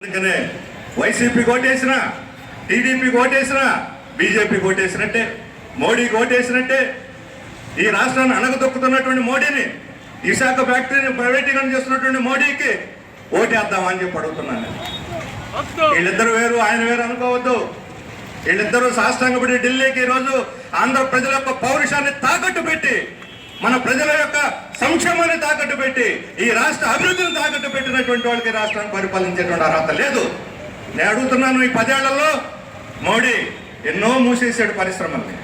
అందుకనే వైసీపీకి ఓటేసిన టీడీపీకి ఓటేసిన బీజేపీకి ఓటేసినట్టే మోడీకి ఓటేసినట్టే ఈ రాష్ట్రాన్ని అణగదొక్కుతున్నటువంటి మోడీని విశాఖ ఫ్యాక్టరీని ప్రైవేటీకరణ చేస్తున్నటువంటి మోడీకి ఓటేద్దామని చెప్పి అడుగుతున్నాను నేను. వీళ్ళిద్దరు వేరు ఆయన వేరు అనుకోవద్దు వీళ్ళిద్దరూ సాష్టాంగపడి ఢిల్లీకి ఈరోజు ఆంధ్ర ప్రజల యొక్క పౌరుషాన్ని తాకట్టు పెట్టి మన ప్రజల యొక్క పెట్టి ఈ రాష్ట్ర అభివృద్ధిని తాకట్టు పెట్టినటువంటి వాళ్ళకి రాష్ట్రాన్ని పరిపాలించేటువంటి అర్హత లేదు. నేను అడుగుతున్నాను ఈ పదేళ్ళలో మోడీ ఎన్నో మూసేశాడు పరిశ్రమల్ని.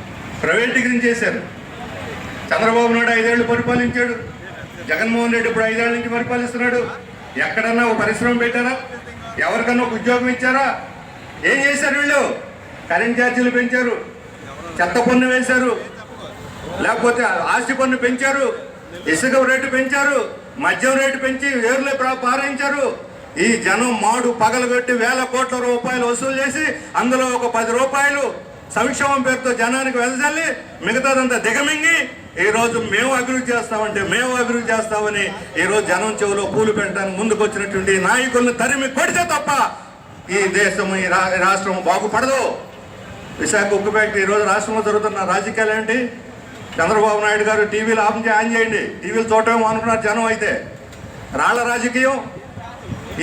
ప్రైవేటీకరణ చేశారు. చంద్రబాబు నాయుడు ఐదేళ్ళు పరిపాలించాడు. జగన్మోహన్ రెడ్డి ఇప్పుడు ఐదేళ్ళ నుంచి పరిపాలిస్తున్నాడు. ఎక్కడన్నా ఒక పరిశ్రమ పెట్టారా? ఎవరికన్నా ఒక ఉద్యోగం ఇచ్చారా? ఏం చేశారు వీళ్ళు? కరెంట్ ఛార్జీలు పెంచారు. చెత్త పన్ను వేశారు. లేకపోతే ఆస్తి పన్ను పెంచారు. ఇసుక రేటు పెంచారు మద్యం రేటు పెంచి వేర్లే పారించారు ఈ జనం మాడు పగలగొట్టి వేల కోట్ల రూపాయలు వసూలు చేసి అందులో ఒక పది రూపాయలు సంక్షేమం పేరుతో జనానికి వెదజల్లి మిగతాదంతా దిగమింగి ఈ రోజు మేము అభివృద్ధి చేస్తామంటే మేము అభివృద్ధి చేస్తామని ఈ రోజు జనం చెవులో పూలు పెట్టడానికి ముందుకు వచ్చినటువంటి నాయకులను తరిమి కొడితే తప్ప ఈ దేశం ఈ రా- రాష్ట్రం బాగుపడదు. విశాఖ ఉక్కు ఫ్యాక్టరీ ఈ రోజు రాష్ట్రంలో జరుగుతున్న రాజకీయాలు ఏంటి? చంద్రబాబు నాయుడు గారు టీవీలు ఆఫ్ ఆన్ చేయండి. టీవీలు చూడటం అనుకున్నారు జనం అయితే. రాళ్ళ రాజకీయం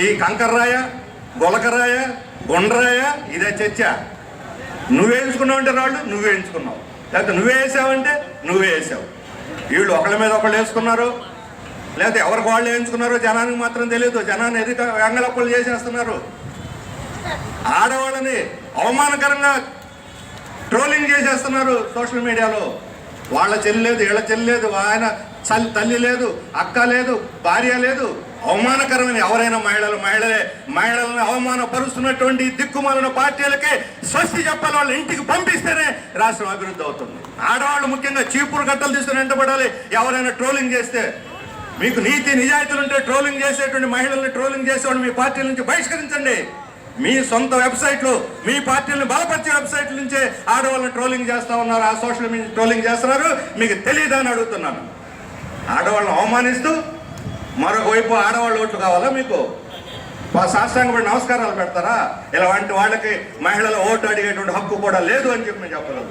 ఈ కంకర్రాయ గొలకరాయ గుండ్రాయ ఇదే చర్చ. నువ్వేయించుకున్నావు అంటే రాళ్ళు నువ్వే ఎంచుకున్నావు లేకపోతే నువ్వే వేసావంటే నువ్వే వేసావు. వీళ్ళు ఒకళ్ళ మీద ఒకళ్ళు వేసుకున్నారు. లేకపోతే ఎవరికి వాళ్ళు వేయించుకున్నారో జనానికి మాత్రం తెలియదు జనాన్ని ఎదుక వెంగళప్పలు చేసేస్తున్నారు. ఆడవాళ్ళని అవమానకరంగా ట్రోలింగ్ చేసేస్తున్నారు సోషల్ మీడియాలో. వాళ్ళ చెల్లి లేదు వీళ్ళ చెల్లి లేదు ఆయన తల్లి లేదు అక్క లేదు భార్య లేదు. అవమానకరమైన ఎవరైనా మహిళలు మహిళలే మహిళలను అవమానపరుస్తున్నటువంటి దిక్కుమాలిన పార్టీలకి స్వస్తి చెప్పాలి వాళ్ళ ఇంటికి పంపిస్తేనే రాష్ట్రం అభివృద్ధి అవుతుంది. ఆడవాళ్ళు ముఖ్యంగా చీపురు గట్టలు తీసుకుని వెంటబడాలి ఎవరైనా ట్రోలింగ్ చేస్తే. మీకు నీతి నిజాయితీలు ఉంటే ట్రోలింగ్ చేసేటువంటి మహిళల్ని ట్రోలింగ్ చేసేవాళ్ళు మీ పార్టీల నుంచి బహిష్కరించండి. మీ సొంత వెబ్సైట్లు మీ పార్టీలను బలపరిచే వెబ్సైట్ల నుంచే ఆడవాళ్ళని ట్రోలింగ్ చేస్తూ ఉన్నారు ఆ సోషల్ మీడియా ట్రోలింగ్ చేస్తున్నారు. మీకు తెలియదా అని అడుగుతున్నాను. ఆడవాళ్ళని అవమానిస్తూ మరొక వైపు ఆడవాళ్ళ ఓట్లు కావాలా మీకు? శాస్త్రాంగపడి నమస్కారాలు పెడతారా? ఇలాంటి వాళ్ళకి మహిళల ఓటు అడిగేటువంటి హక్కు కూడా లేదు అని చెప్పి నేను చెప్పలేదు